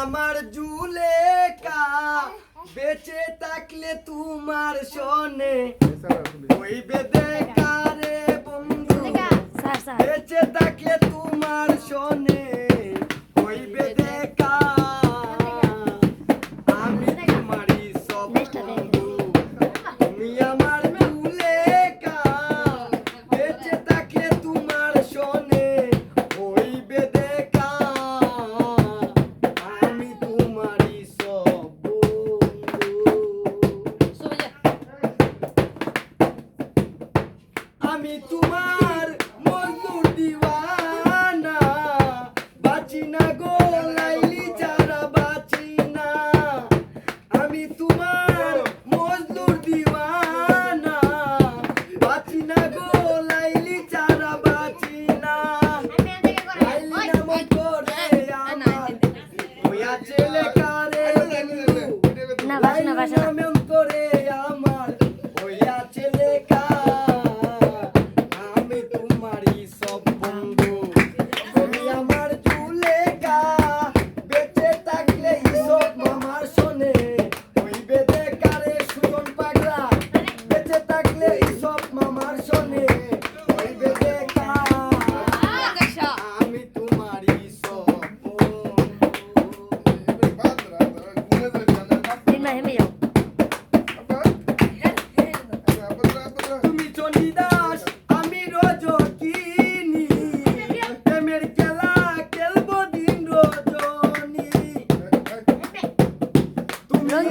আমার জুলেকা বেঁচে থাকলে তোমার সনে। ওই বেদেকারে বন্ধু বেঁচে থাকলে তোমার সনে। ওই বেদে baixa, na baixa.